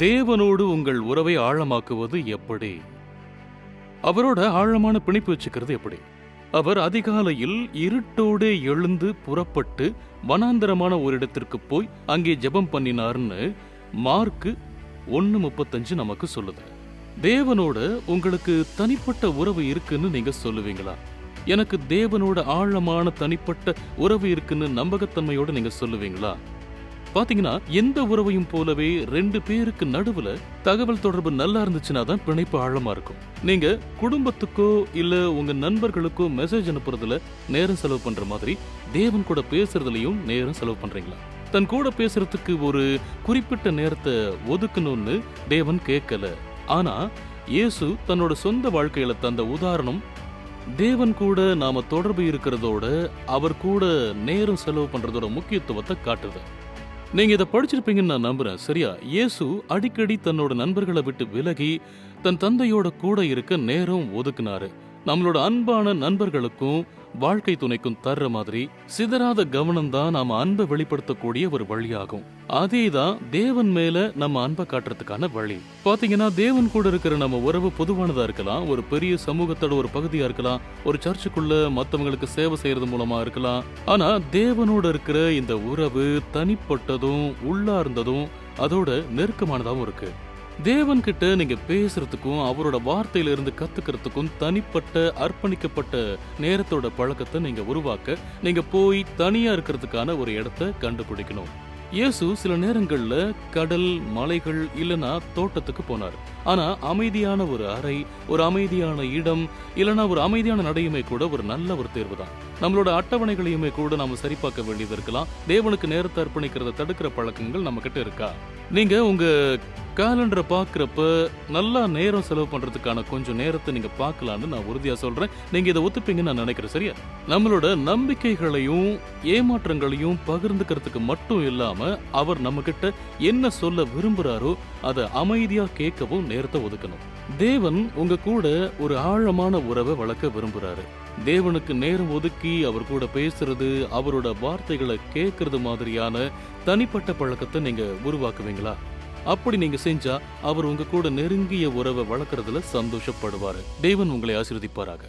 தேவனோடு உங்கள் உறவை ஆழமாக்குவது எப்படி? அவரோட ஆழமான பிணைப்பு வச்சுக்கிறது எப்படி? அவர் அதிகாலையில் இருட்டோடே எழுந்து புறப்பட்டு வனாந்தரமான ஒரு இடத்திற்கு போய் அங்கே ஜெபம் பண்ணினார்னு மார்க்கு ஒன்று முப்பத்தஞ்சு நமக்கு சொல்லுது. தேவனோட உங்களுக்கு தனிப்பட்ட உறவு இருக்குன்னு நீங்க சொல்லுவீங்களா? எனக்கு தேவனோட ஆழமான தனிப்பட்ட உறவு இருக்குன்னு நம்பகத்தன்மையோட நீங்க சொல்லுவீங்களா? பாத்தீங்கன்னா எந்த உறவையும் போலவே ரெண்டு பேருக்கு நடுவுல தகவல் தொடர்பு நல்லா இருந்துச்சுன்னா தான் பிணைப்பு ஆழமா இருக்கும். நீங்க குடும்பத்துக்கோ இல்ல உங்க நண்பர்களுக்கோ மெசேஜ் அனுப்புறதுல நேரம் செலவு பண்ற மாதிரி தேவன் கூட பேசுறதுலயும் நேரம் செலவு பண்றீங்களா? தன் கூட பேசுறதுக்கு ஒரு குறிப்பிட்ட நேரத்தை ஒதுக்கணும்னு தேவன் கேட்கல. ஆனா இயேசு தன்னோட சொந்த வாழ்க்கையில தந்த உதாரணம் தேவன் கூட நாம தொடர்பு இருக்கிறதோட அவர் கூட நேரம் செலவு பண்றதோட முக்கியத்துவத்தை காட்டுது. நீங்க இதை படிச்சிருப்பீங்கன்னு நான் நம்புறேன். சரியா? இயேசு அடிக்கடி தன்னோட நண்பர்களை விட்டு விலகி தன் தந்தையோட கூட இருக்க நேரம் ஒதுக்குனாரு. நம்மளோட அன்பான நண்பர்களுக்கும் வாழ்க்கை துணைக்கும் தர்ற மாதிரி சிதறாத கவனம் தான் நாம அன்பை வெளிப்படுத்தக்கூடிய ஒரு வழியாகும். அதே தான் தேவன் மேல நம்ம அன்பை காட்டுறதுக்கான வழி. பாத்தீங்கன்னா தேவன் கூட இருக்கிற நம்ம உறவு பொதுவானதா இருக்கலாம் ஒரு பெரிய சமூகத்தோட ஒரு பகுதியா இருக்கலாம் ஒரு சர்ச்சுக்குள்ள மத்தவங்களுக்கு சேவை செய்யறது மூலமா இருக்கலாம். ஆனா தேவனோட இருக்கிற இந்த உறவு தனிப்பட்டதும் உள்ளார்ந்ததும் அதோட நெருக்கமானதாகவும் இருக்கு. தேவன் கிட்ட நீங்க பேசுறதுக்கும் அவரோட வார்த்தையில இருந்து கத்துக்கிறதுக்கும் தனிப்பட்ட அர்ப்பணிக்கப்பட்ட நேரத்தோட பழக்கத்தை நீங்க உருவாக்க நீங்க போய் தனியா இருக்கிறதுக்கான ஒரு இடத்த கண்டுபிடிக்கணும். இயேசு சில நேரங்கள்ல கடல் மலைகள் இல்லனா தோட்டத்துக்கு போனார். ஆனா அமைதியான ஒரு அறை ஒரு அமைதியான இடம் இல்லனா ஒரு அமைதியான நடையுமே கூட ஒரு நல்ல ஒரு தேர்வு தான். நம்மளோட அட்டவணைகளையுமே கூட நாம சரிபார்க்க வேண்டியது இருக்கலாம். தேவனுக்கு நேரத்தை அர்ப்பணிக்கிறத தடுக்கிற பழக்கங்கள் நம்ம கிட்ட இருக்கா? நீங்க உங்க கேலண்டரை பார்க்குறப்ப நல்லா நேரம் செலவு பண்ணுறதுக்கான கொஞ்சம் நேரத்தை நீங்கள் பார்க்கலான்னு நான் உறுதியாக சொல்கிறேன் நீங்கள் இதை ஒத்துப்பீங்கன்னு நான் நினைக்கிறேன் சரியா? நம்மளோட நம்பிக்கைகளையும் ஏமாற்றங்களையும் பகிர்ந்துக்கிறதுக்கு மட்டும் இல்லாமல் அவர் நம்மக்கிட்ட என்ன சொல்ல விரும்புகிறாரோ அதை அமைதியாக கேட்கவும் நேரத்தை ஒதுக்கணும். தேவன் உங்க கூட ஒரு ஆழமான உறவை வளர்க்க விரும்புகிறாரு தேவனுக்கு நேரம் ஒதுக்கி அவர் கூட பேசுறது அவரோட வார்த்தைகளை கேட்கறது மாதிரியான தனிப்பட்ட பழக்கத்தை நீங்க உருவாக்குவீங்களா? அப்படி நீங்க செஞ்சா அவர் உங்க கூட நெருங்கிய உறவை வளர்க்கறதுல சந்தோஷப்படுவாரு. தேவன் உங்களை ஆசீர்வதிப்பாராக.